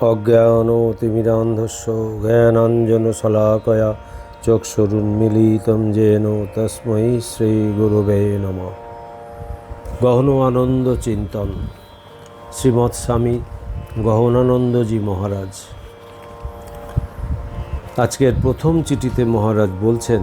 অজ্ঞানতিমিরান্ধস্য জ্ঞানাঞ্জনশলাকয়া চক্ষুরুন্মিলিतं যেন তস্मै শ্রীগুরুবে নম। গহন আনন্দ চিন্তন শ্রীমৎ স্বামী গহনানন্দজি মহারাজ। আজকের প্রথম চিঠিতে মহারাজ বলছেন,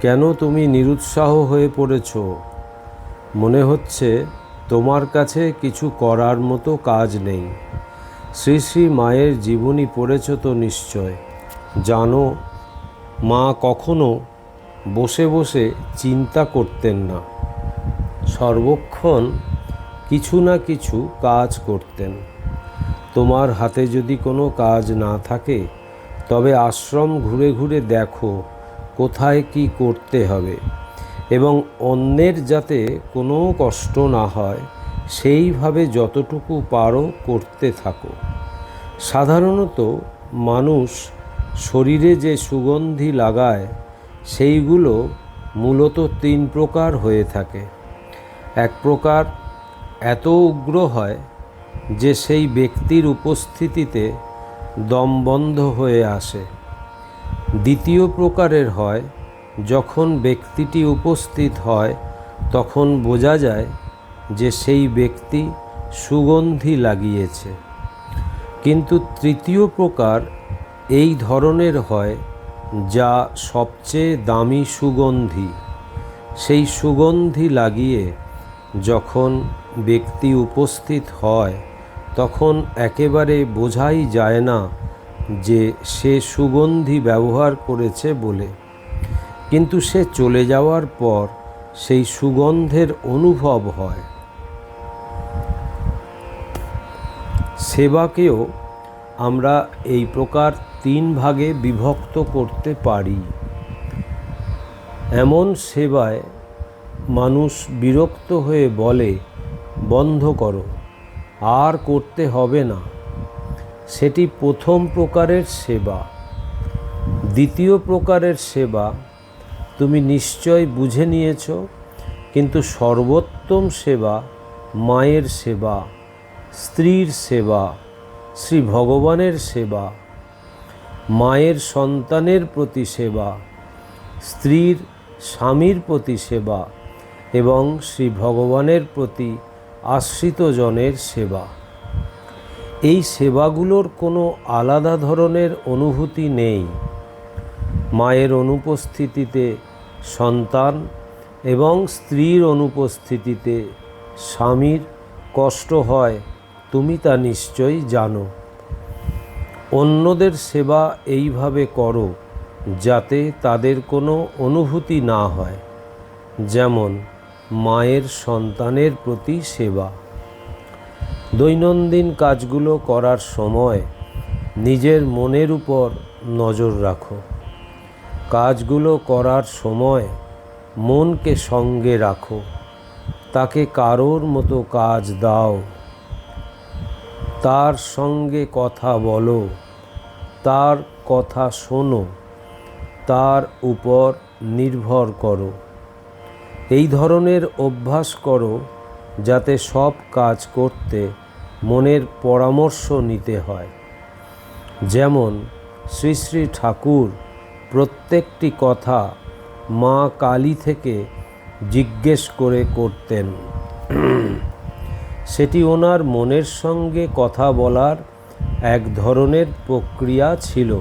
কেন তুমি নিরুৎসাহ হয়ে পড়েছ? মনে হচ্ছে তোমার কাছে কিছু করার মতো কাজ নেই। শ্রী শ্রী মায়ের জীবনী পড়েছ তো নিশ্চয়। জানো, মা কখনো বসে বসে চিন্তা করতেন না। সর্বক্ষণ কিছু না কিছু কাজ করতেন। তোমার হাতে যদি কোনো কাজ না থাকে, তবে আশ্রম ঘুরে ঘুরে দেখো কোথায় কি করতে হবে। এবং অন্যের যাতে কোনো কষ্ট না হয় সেইভাবে যতটুকু পারো করতে থাকো। সাধারণত মানুষ শরীরে যে সুগন্ধি লাগায়, সেইগুলো মূলত তিন প্রকার হয়ে থাকে। এক প্রকার এত উগ্র হয় যে সেই ব্যক্তির উপস্থিতিতে দম বন্ধ হয়ে আসে। দ্বিতীয় প্রকারের হয়, যখন ব্যক্তিটি উপস্থিত হয়, তখন বোঝা যায় যে সেই ব্যক্তি সুগন্ধি লাগিয়েছে। কিন্তু তৃতীয় প্রকার এই ধরনের হয় যা সবচেয়ে দামি সুগন্ধি। সেই সুগন্ধি লাগিয়ে যখন ব্যক্তি উপস্থিত হয়, তখন একেবারে বোঝাই যায় না যে সে সুগন্ধি ব্যবহার করেছে বলে। কিন্তু সে চলে যাওয়ার পর সেই সুগন্ধের অনুভব হয়। সেবাকেও আমরা এই প্রকার তিন ভাগে বিভক্ত করতে পারি। এমন সেবায় মানুষ বিরক্ত হয়ে বলে, বন্ধ করো, আর করতে হবে না। সেটি প্রথম প্রকারের সেবা। দ্বিতীয় প্রকারের সেবা তুমি নিশ্চয় বুঝে নিয়েছ, কিন্তু সর্বোত্তম সেবা মায়ের সেবা। স্ত্রীর সেবা, শ্রী ভগবানের সেবা, মায়ের সন্তানের প্রতি সেবা, স্ত্রীর স্বামীর প্রতি সেবা এবং শ্রী ভগবানের প্রতি আশ্রিতজনের সেবা। এই সেবাগুলোর কোনো আলাদা ধরনের অনুভূতি নেই। মায়ের অনুপস্থিতিতে সন্তান এবং স্ত্রীর অনুপস্থিতিতে স্বামীর কষ্ট হয় তুমি তা নিশ্চয়ই জানো। অন্যদের সেবা এইভাবে করো, যাতে তাদের কোনো অনুভূতি না হয়। যেমন, মায়ের সন্তানের প্রতি সেবা। দৈনন্দিন কাজগুলো করার সময় নিজের মনের উপর নজর রাখো। কাজগুলো করার সময় মনকে সঙ্গে রাখো। তাকে কারোর মতো কাজ দাও। তার সঙ্গে কথা বলো, তার কথা শোনো, তার উপর নির্ভর করো। এই ধরনের অভ্যাস করো যাতে সব কাজ করতে মনের পরামর্শ নিতে হয়। যেমন, শ্রী শ্রী ঠাকুর প্রত্যেকটি কথা মা কালী থেকে জিজ্ঞেস করে করতেন। সেটি ওনার মনের সঙ্গে কথা বলার এক ধরনের প্রক্রিয়া ছিল।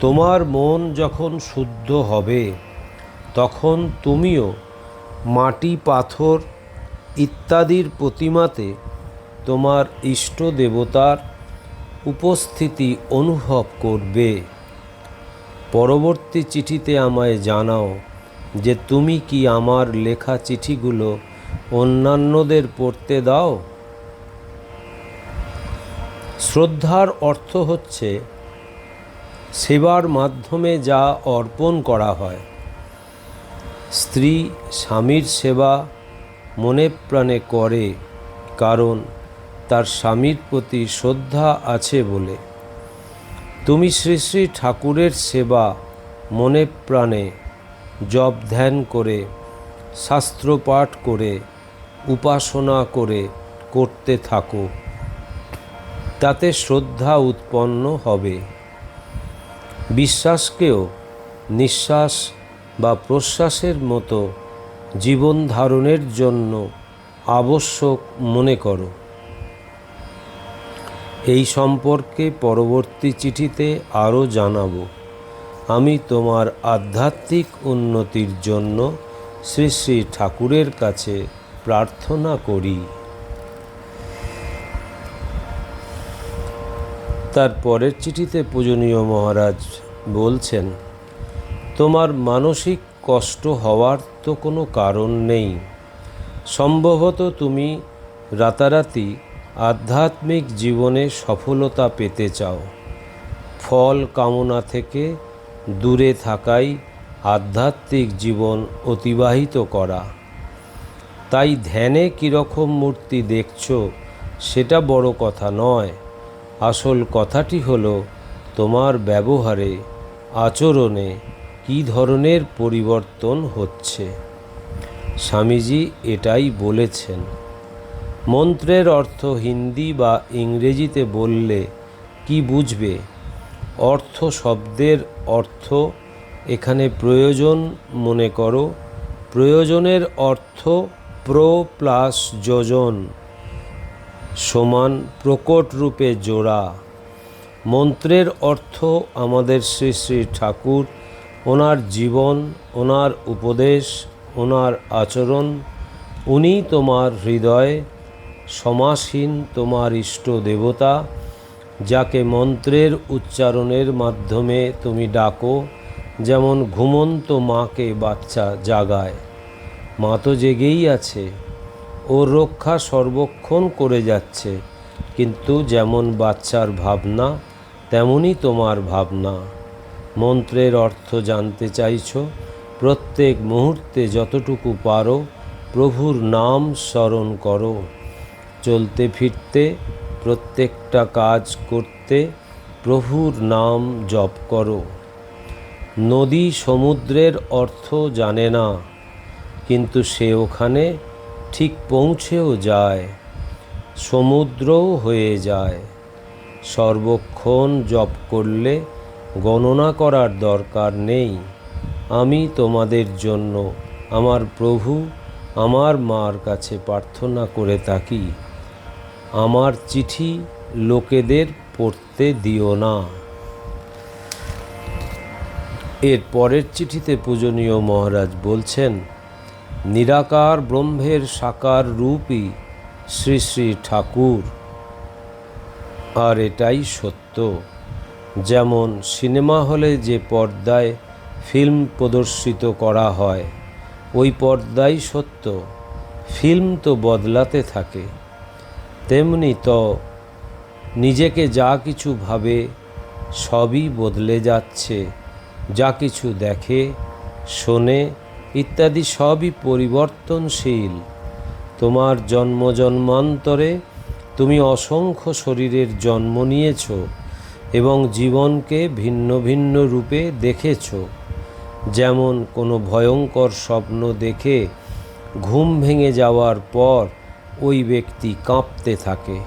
তোমার মন যখন শুদ্ধ হবে, তখন তুমিও মাটি, পাথর ইত্যাদির প্রতিমাতে তোমার ইষ্ট দেবতার উপস্থিতি অনুভব করবে। পরবর্তী চিঠিতে আমায় জানাও যে তুমি কি আমার লেখা চিঠিগুলো অন্যান্যদের পড়তে দাও। শ্রদ্ধার অর্থ হচ্ছে সেবার মাধ্যমে যা অর্পণ করা হয়। স্ত্রী স্বামীর সেবা মনে প্রাণে করে, কারণ তার স্বামীর প্রতি শ্রদ্ধা আছে বলে। তুমি শ্রী শ্রী ঠাকুরের সেবা মনে প্রাণে জপ ধ্যান করে শাস্ত্র পাঠ করে উপাসনা করে করতে থাকো। তাতে শ্রদ্ধা উৎপন্ন হবে। বিশ্বাসকেও নিঃশ্বাস বা প্রশ্বাসের মতো জীবন ধারণের জন্য আবশ্যক মনে করো। এই সম্পর্কে পরবর্তী চিঠিতে আরও জানাব। আমি তোমার আধ্যাত্মিক উন্নতির জন্য শ্রী শ্রী ঠাকুরের কাছে প্রার্থনা করি। তার পরের চিঠিতে পূজনীয় মহারাজ বলছেন, তোমার মানসিক কষ্ট হওয়ার তো কোনো কারণ নেই। সম্ভবত তুমি রাতারাতি আধ্যাত্মিক জীবনে সফলতা পেতে চাও। ফল কামনা থেকে দূরে থাকাই আধ্যাত্মিক জীবন অতিবাহিত করা। তাই ধ্যানে কীরকম মূর্তি দেখছ, সেটা বড় কথা নয়। আসল কথাটি হলো, তোমার ব্যবহারে, আচরণে কী ধরনের পরিবর্তন হচ্ছে। স্বামীজি এটাই বলেছেন। মন্ত্রের অর্থ হিন্দি বা ইংরেজিতে বললে কি বুঝবে? অর্থ শব্দের অর্থ, এখানে প্রয়োজন মনে করো। প্রয়োজনের অর্থ প্রো প্লাস যোজন সমান প্রকট রূপে জোড়া। মন্ত্রের অর্থ আমাদের শ্রী শ্রী ঠাকুর, ওনার জীবন, ওনার উপদেশ, ওনার আচরণ, উনি তোমার হৃদয়ে, সমাসীন তোমার ইষ্ট দেবতা, যাকে মন্ত্রের উচ্চারণের মাধ্যমে তুমি ডাকো, যেমন ঘুমন্ত মাকে বাচ্চা জাগায়। মা তো জেগেই আছে। ওর রক্ষা সর্বক্ষণ করে যাচ্ছে। কিন্তু যেমন বাচ্চার ভাবনা, তেমনই তোমার ভাবনা। মন্ত্রের অর্থ জানতে চাইছ, প্রত্যেক মুহূর্তে যতটুকু পারো, প্রভুর নাম স্মরণ করো। চলতে ফিরতে, প্রত্যেকটা কাজ করতে, প্রভুর নাম জপ করো। নদী সমুদ্রের অর্থ জানে না কিন্তু সে ওখানে ঠিক পৌঁছেও যায়, সমুদ্রও হয়ে যায়। সর্বক্ষণ জপ করলে গণনা করার দরকার নেই। আমি তোমাদের জন্য আমার প্রভু আমার মার কাছে প্রার্থনা করে থাকি। আমার চিঠি লোকেদের পড়তে দিও না। এর পরের চিঠিতে পূজনীয় মহারাজ বলছেন নিরাকার ব্রহ্মের সাকার রূপই শ্রী শ্রী ঠাকুর। আর এটাই সত্য। যেমন সিনেমা হলে যে পর্দায় ফিল্ম প্রদর্শিত করা হয়, ওই পর্দাই সত্য। ফিল্ম তো বদলাতে থাকে। তেমনি তো নিজেকে যা কিছু ভাবে, সবই বদলে যাচ্ছে। যা কিছু দেখে, শোনে ইত্যাদি সবই পরিবর্তনশীল। তোমার জন্ম জন্মান্তরে তুমি অসংখ্য শরীরের জন্ম নিয়েছ এবং জীবনকে ভিন্ন ভিন্ন রূপে দেখেছ। যেমন কোনো ভয়ঙ্কর স্বপ্ন দেখে ঘুম ভেঙে যাওয়ার পর ওই ব্যক্তি কাঁপতে থাকে।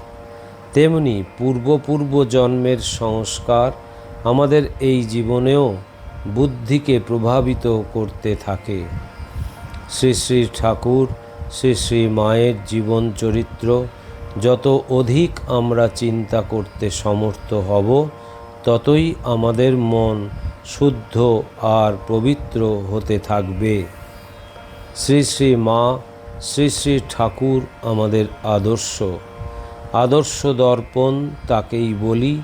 তেমনি পূর্বপূর্ব জন্মের সংস্কার আমাদের এই জীবনেও বুদ্ধিকে প্রভাবিত করতে থাকে। শ্রী শ্রী ঠাকুর, শ্রী শ্রী মায়ের জীবন চরিত্র, যত অধিক আমরা চিন্তা করতে সমর্থ হব, ততই আমাদের মন শুদ্ধ আর পবিত্র হতে থাকবে। শ্রী শ্রী মা, শ্রী শ্রী ঠাকুর আমাদের আদর্শ। আদর্শ দর্পণ তাকেই বলি,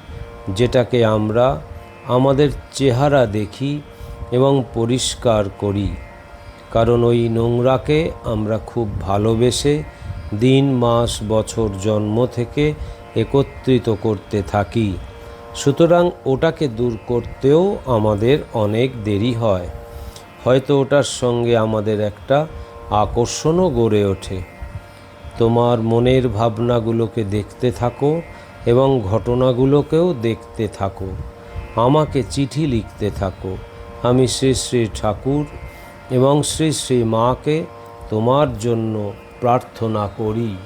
যেটাকে আমরা আমাদের চেহারা দেখি এবং পরিষ্কার করি। কারণ ওই নোংরাকে আমরা খুব ভালোবেসে দিন, মাস, বছর, জন্ম থেকে একত্রিত করতে থাকি। সুতরাং ওটাকে দূর করতেও আমাদের অনেক দেরি হয়। হয়তো ওটার সঙ্গে আমাদের একটা আকর্ষণও গড়ে ওঠে। তোমার মনের ভাবনাগুলোকে দেখতে থাকো এবং ঘটনাগুলোকেও দেখতে থাকো। আমাকে চিঠি লিখতে থাকো। আমি শ্রী শ্রী ঠাকুর এবং শ্রী শ্রী মাকে তোমার জন্য প্রার্থনা করি।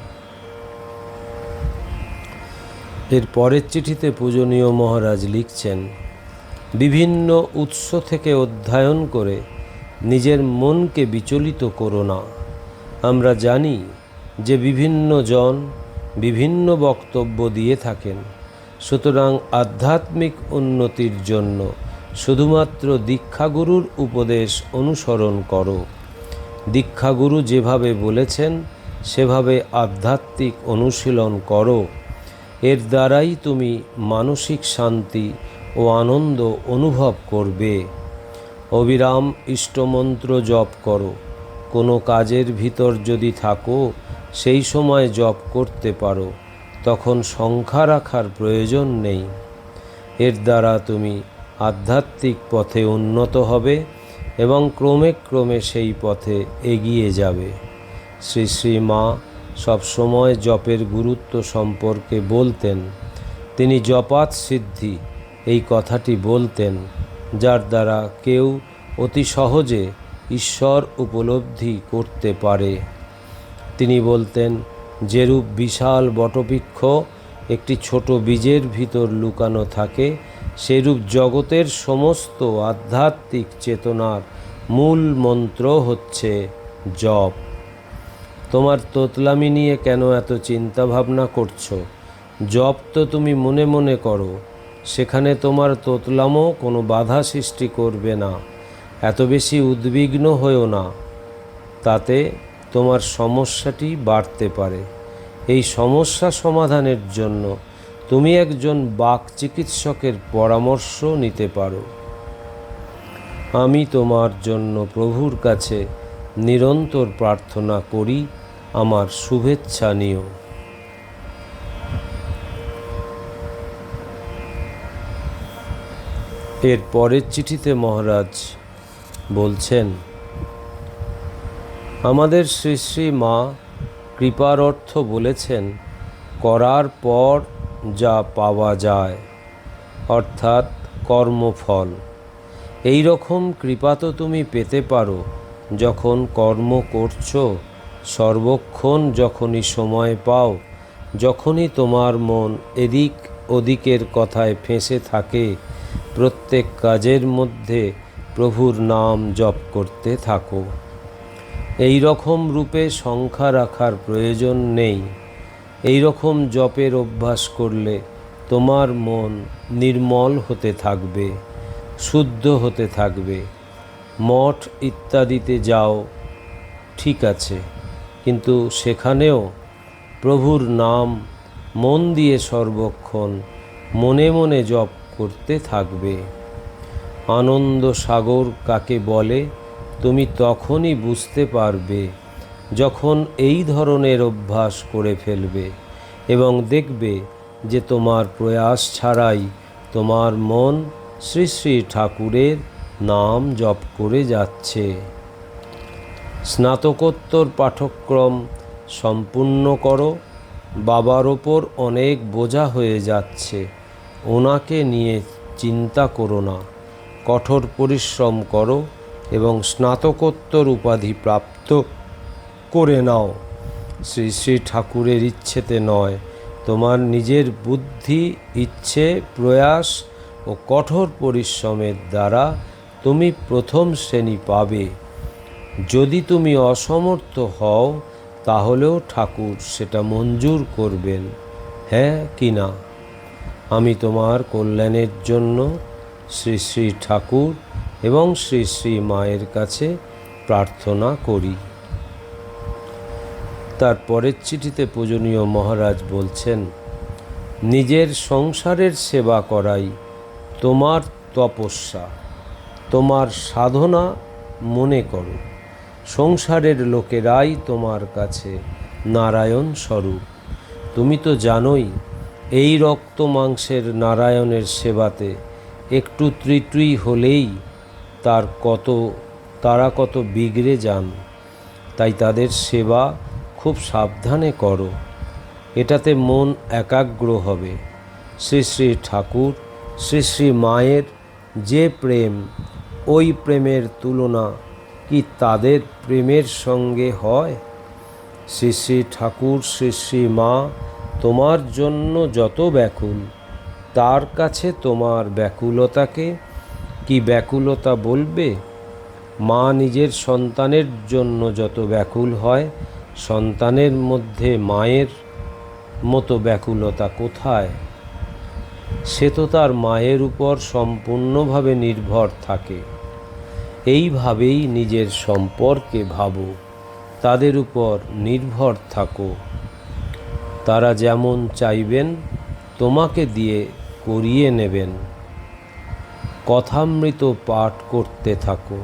এর পরের চিঠিতে পূজনীয় মহারাজ লিখছেন, বিভিন্ন উৎস থেকে অধ্যয়ন করে নিজের মনকে বিচলিত করো না। আমরা জানি যে বিভিন্ন জন বিভিন্ন বক্তব্য দিয়ে থাকেন। সুতরাং আধ্যাত্মিক উন্নতির জন্য শুধুমাত্র দীক্ষাগুরুর উপদেশ অনুসরণ করো। দীক্ষাগুরু যেভাবে বলেছেন, সেভাবে আধ্যাত্মিক অনুশীলন করো। এর দ্বারাই তুমি মানসিক শান্তি ও আনন্দ অনুভব করবে। অবিরাম ইষ্টমন্ত্র জপ করো। কোনো কাজের ভিতর যদি থাকো, সেই সময় জপ করতে পারো। তখন সংখ্যা রাখার প্রয়োজন নেই। এর দ্বারা তুমি আধ্যাত্মিক পথে উন্নত হবে এবং ক্রমে ক্রমে সেই পথে এগিয়ে যাবে। শ্রী শ্রী মা সবসময় জপের গুরুত্ব সম্পর্কে বলতেন। তিনি জপাত সিদ্ধি এই কথাটি বলতেন, যার দ্বারা কেউ অতি সহজে ঈশ্বর উপলব্ধি করতে পারে। তিনি বলতেন যেরূপ বিশাল বটবৃক্ষ একটি ছোট বীজের ভিতর লুকানো থাকে, সেরূপ জগতের সমস্ত আধ্যাত্মিক চেতনার মূল মন্ত্র হচ্ছে জপ। তোমার তোতলামি নিয়ে কেন এত চিন্তা ভাবনা করছ? জপ তো তুমি মনে মনে করো, সেখানে তোমার তোতলামও কোনো বাধা সৃষ্টি করবে না, এত বেশি উদ্বিগ্ন হয়েও না, তাতে তোমার সমস্যাটি বাড়তে পারে। এই সমস্যা সমাধানের জন্য তুমি একজন বাক চিকিৎসকের পরামর্শ নিতে পারো। আমি তোমার জন্য প্রভুর কাছে নিরন্তর প্রার্থনা করি, আমার শুভেচ্ছা নিও। এর পরের চিঠিতে মহারাজ বলছেন, আমাদের শ্রী শ্রী মা কৃপার অর্থ বলেছেন, করার পর যা পাওয়া যায়, অর্থাৎ কর্মফল। এই রকম কৃপা তো তুমি পেতে পারো, যখন কর্ম করছ, সর্বক্ষণ যখনই সময় পাও, যখনই তোমার মন এদিক ওদিকের কথায় ফেঁসে থাকে, প্রত্যেক কাজের মধ্যে প্রভুর নাম জপ করতে থাকো। এই রকম রূপে সংখ্যা রাখার প্রয়োজন নেই। এই রকম জপের অভ্যাস করলে তোমার মন নির্মল হতে থাকবে, শুদ্ধ হতে থাকবে। মঠ ইত্যাদিতে যাও, ঠিক আছে, কিন্তু সেখানেও প্রভুর নাম মন দিয়ে সর্বক্ষণ মনে মনে জপ করতে থাকবে। আনন্দ সাগর কাকে বলে? তুমি তখনই বুঝতে পারবে যখন এই ধরনের অভ্যাস করে ফেলবে এবং দেখবে যে তোমার প্রয়াস ছাড়াই তোমার মন শ্রী শ্রী ঠাকুরের নাম জপ করে যাচ্ছে। স্নাতকোত্তর পাঠক্রম সম্পূর্ণ করো, বাবার ওপর অনেক বোঝা হয়ে যাচ্ছে, ওনাকে নিয়ে চিন্তা করো না, কঠোর পরিশ্রম করো এবং স্নাতকোত্তর উপাধি প্রাপ্ত করে নাও। শ্রী শ্রী ঠাকুরের ইচ্ছেতে নয়, তোমার নিজের বুদ্ধি, ইচ্ছে, প্রয়াস ও কঠোর পরিশ্রমের দ্বারা তুমি প্রথম শ্রেণি পাবে। যদি তুমি অসমর্থ হও, তাহলেও ঠাকুর সেটা মঞ্জুর করবেন। হ্যাঁ কি না? আমি তোমার কল্যাণের জন্য শ্রী শ্রী ঠাকুর এবং শ্রী শ্রী মায়ের কাছে প্রার্থনা করি। তার পরের চিঠিতে পূজনীয় মহারাজ বলছেন, নিজের সংসারের সেবা করাই তোমার তপস্যা, তোমার সাধনা মনে করো। সংসারের লোকেরাই তোমার কাছে নারায়ণ স্বরূপ। তুমি তো জানোই, এই রক্ত মাংসের নারায়ণের সেবাতে একটু ত্রিটুই হলেই তার কত, তারা কত বিগড়ে যান, তাই তাদের সেবা খুব সাবধানে করো। এটাতে মন একাগ্র হবে। শ্রী শ্রী ঠাকুর, শ্রী শ্রী মায়ের যে প্রেম, ওই প্রেমের তুলনা কি তাদের প্রেমের সঙ্গে হয়? শ্রী শ্রী ঠাকুর, শ্রী শ্রী মা, তোমার জন্য যত ব্যাকুল, তার কাছে তোমার ব্যাকুলতাকে কি ব্যাকুলতা বলবে? মা নিজের সন্তানের জন্য যত ব্যাকুল হয়, সন্তানের মধ্যে মায়ের মতো ব্যাকুলতা কোথায়? সে তো তার মায়ের উপর সম্পূর্ণভাবে নির্ভর থাকে। এইভাবেই নিজের সম্পর্কে ভাবো, তাদের উপর নির্ভর থাকো। তারা যেমন চাইবেন, তোমাকে দিয়ে করিয়ে নেবেন। কথামৃত পাঠ করতে থাকো।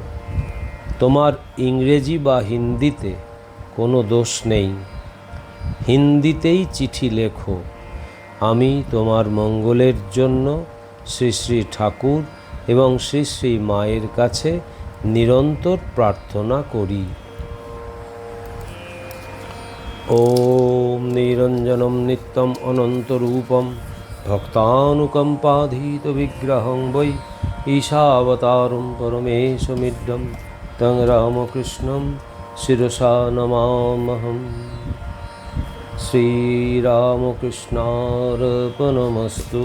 তোমার ইংরেজি বা হিন্দিতে কোনো দোষ নেই। হিন্দিতেই চিঠি লেখো। আমি তোমার মঙ্গলের জন্য শ্রী শ্রী ঠাকুর এবং শ্রী শ্রী মায়ের কাছে নিরন্তর প্রার্থনা করি। ও নিরঞ্জনম নিত্যম অনন্তরূপম ভক্তানুকম্পাধীত বিগ্রহং বৈ ईशावतारं परमेशमिड्डं तं रामकृष्णं शिरसा नमामहम् श्रीरामकृष्णार्पणमस्तु